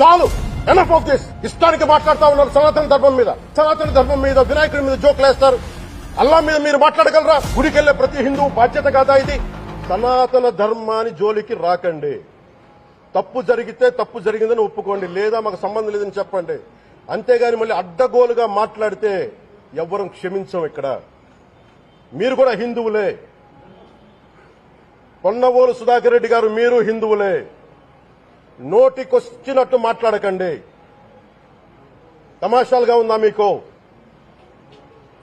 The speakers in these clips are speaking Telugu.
చాలు. ఎనఫ్ ఆఫ్ దిస్ ఇష్టానికి మాట్లాడుతా ఉన్నారు సనాతన ధర్మం మీద. సనాతన ధర్మం మీద వినాయకుడి మీద జోకులు వేస్తారు. అల్లా మీద మీరు మాట్లాడగలరా? గుడికి వెళ్ళే ప్రతి హిందూ బాధ్యత కాదా ఇది? సనాతన ధర్మాన్ని జోలికి రాకండి. తప్పు జరిగితే తప్పు జరిగిందని ఒప్పుకోండి. లేదా మాకు సంబంధం లేదని చెప్పండి. అంతేగాని మళ్ళీ అడ్డగోలుగా మాట్లాడితే ఎవ్వరం క్షమించం ఇక్కడ. మీరు కూడా హిందువులే. పొన్నవోలు సుధాకర్ రెడ్డి గారు మీరు హిందువులే. నోటికొచ్చినట్టు మాట్లాడకండి. తమాషాలుగా ఉందా మీకు?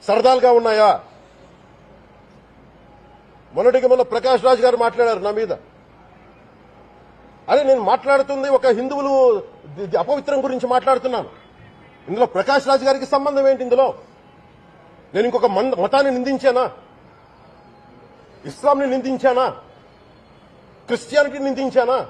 సరదాలుగా ఉన్నాయా? మొన్నటికి మొన్న ప్రకాష్ రాజ్ గారు మాట్లాడారు నా మీద. అదే నేను మాట్లాడుతుంది ఒక హిందువులు అపవిత్రం గురించి మాట్లాడుతున్నాను. ఇందులో ప్రకాష్ రాజ్ గారికి సంబంధం ఏంటి ఇందులో? నేను ఇంకొక మన్- మతాన్ని నిందించానా? ఇస్లాంని నిందించానా? Christianity నిందించానా?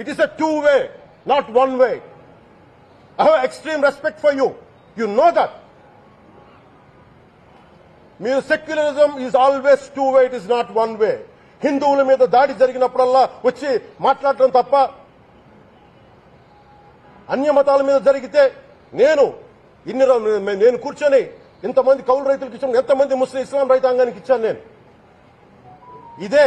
it is a two way not one way. I have extreme respect for you you know that. మీరు secularism is always two way it is not one way హిందువుల మీద దాడి జరిగినప్పుడల్లా వచ్చి మాట్లాడటం తప్ప అన్య మతాల మీద జరిగితే నేను ఇన్ని నేను కూర్చొని ఇంతమంది కౌలు రైతులకు ఇచ్చాను ఎంతమంది ముస్లిం ఇస్లాం రైతాంగానికి ఇచ్చాను నేను ఇదే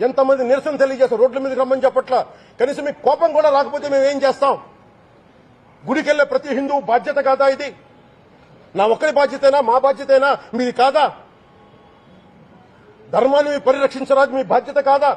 ఎంతమంది నిరసన తెలియజేస్తారు రోడ్ల మీదకి రమ్మని చెప్పట్ల? కనీసం మీకు కోపం కూడా రాకపోతే మేము ఏం చేస్తాం? గుడికెళ్ళే ప్రతి హిందూ బాధ్యత కాదా ఇది? నా ఒక్కరి బాధ్యతైనా? మా బాధ్యతైనా? మీది కాదా? ధర్మాన్ని మీరు పరిరక్షించరాదు మీ బాధ్యత కాదా?